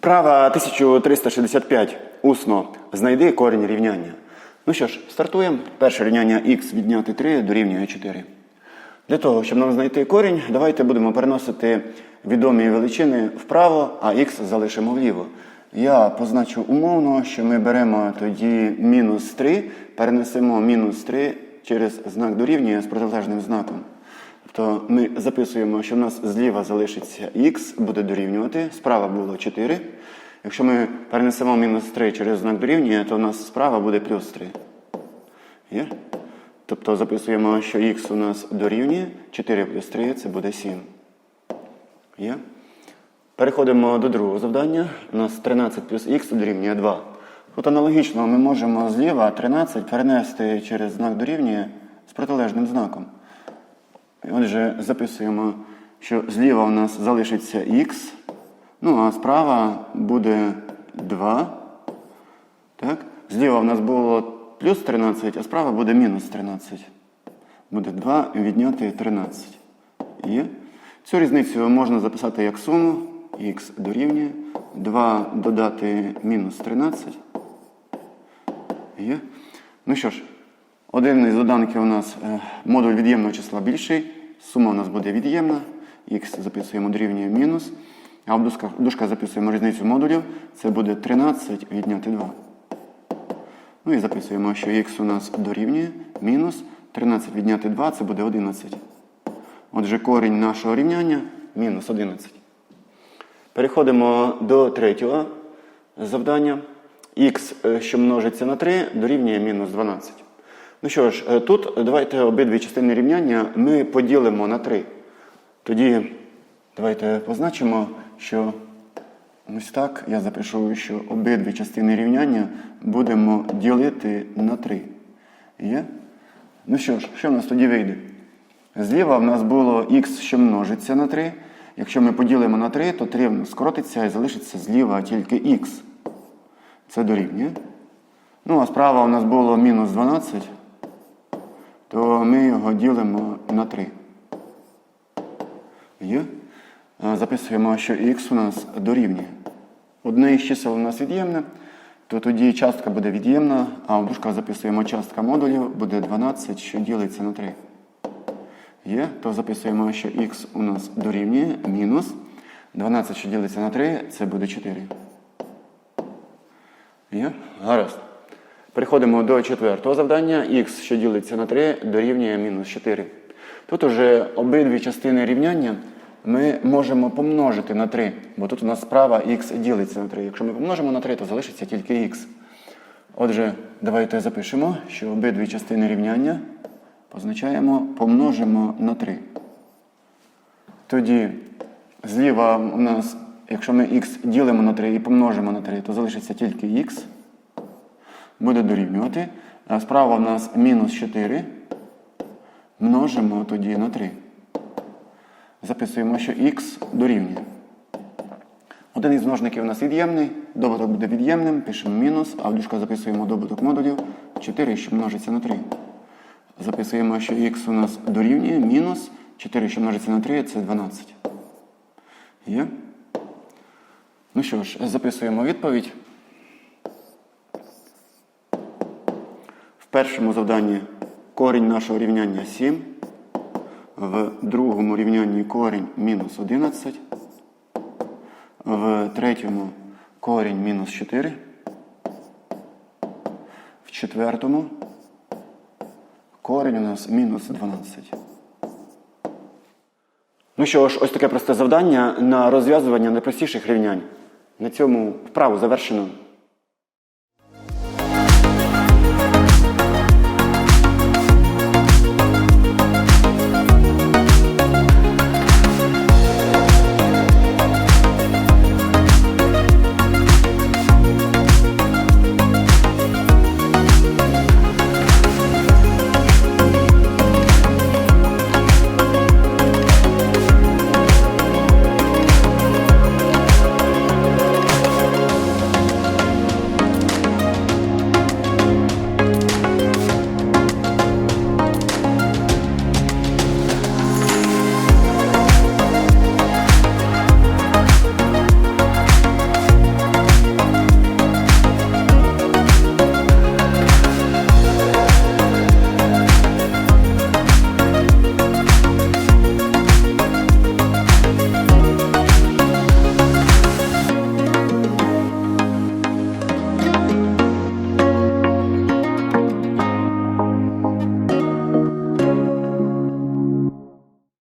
Вправа 1365. Усно. Знайди корінь рівняння. Ну що ж, стартуємо. Перше рівняння х відняти 3 дорівнює 4. Для того, щоб нам знайти корінь, давайте будемо переносити відомі величини вправо, а х залишимо вліво. Я позначу умовно, що ми беремо тоді мінус 3, перенесемо мінус 3 через знак дорівнює з протилежним знаком. Тобто ми записуємо, що в нас зліва залишиться х, буде дорівнювати, справа було 4. Якщо ми перенесемо мінус 3 через знак дорівнює, то в нас справа буде плюс 3. Є? Тобто записуємо, що х у нас дорівнює 4 плюс 3 це буде 7. Є? Переходимо до другого завдання. У нас 13 плюс х дорівнює 2. Тут аналогічно ми можемо зліва 13 перенести через знак дорівнює з протилежним знаком. Отже, записуємо, що зліва у нас залишиться х, ну а справа буде 2. Так? Зліва у нас було плюс 13, а справа буде мінус 13. Буде 2 відняти 13. Є. Цю різницю можна записати як суму. Х дорівнює 2 додати мінус 13. Є. Ну що ж, один із доданків у нас е, модуль від'ємного числа більший. Сума у нас буде від'ємна. Х записуємо дорівнює мінус. А в дужках, в дужках записуємо різницю модулів. Це буде 13 відняти 2. Ну і записуємо, що х у нас дорівнює мінус 13 відняти 2 це буде 11. Отже, корінь нашого рівняння мінус 11. Переходимо до третього завдання. Х, е, що множиться на 3, дорівнює мінус 12. Ну що ж, е, тут давайте обидві частини рівняння ми поділимо на 3. Тоді давайте позначимо, що ось так я запишу, що обидві частини рівняння будемо ділити на 3. Є? Ну що ж, що в нас тоді вийде? Зліва в нас було х, що множиться на 3. Якщо ми поділимо на 3, то 3 в нас скоротиться і залишиться зліва тільки х. Це дорівнює. Ну, а справа у нас було мінус 12, то ми його ділимо на 3. Є? Е, Записуємо, що х у нас дорівнює. Одне із чисел у нас від'ємне, то тоді частка буде від'ємна, а в дужках записуємо частка модулів, буде 12, що ділиться на 3. Є, то записуємо, що х у нас дорівнює мінус 12, що ділиться на 3, це буде 4. Є? Гаразд. Переходимо до четвертого завдання. Х, що ділиться на 3, дорівнює мінус 4. Тут уже обидві частини рівняння ми можемо помножити на 3, бо тут у нас справа х ділиться на 3. Якщо ми помножимо на 3, то залишиться тільки х. Отже, давайте запишемо, що обидві частини рівняння позначаємо помножимо на 3. Тоді зліва у нас, якщо ми х ділимо на 3 і помножимо на 3, то залишиться тільки х. Буде дорівнювати. Справа у нас мінус 4. Множимо тоді на 3. Записуємо, що х дорівнює. Один із множників у нас від'ємний, добуток буде від'ємним, пишемо мінус, а в дужках записуємо добуток модулів 4, що множиться на 3. Записуємо, що х у нас дорівнює мінус 4, що множиться на 3, це 12. Є? Ну що ж, записуємо відповідь. Першому завданні корінь нашого рівняння 7. В другому рівнянні корінь мінус 11. В третьому корінь мінус 4. В четвертому корінь у нас мінус 12. Ну що ж, ось таке просте завдання на розв'язування найпростіших рівнянь. На цьому вправу завершено.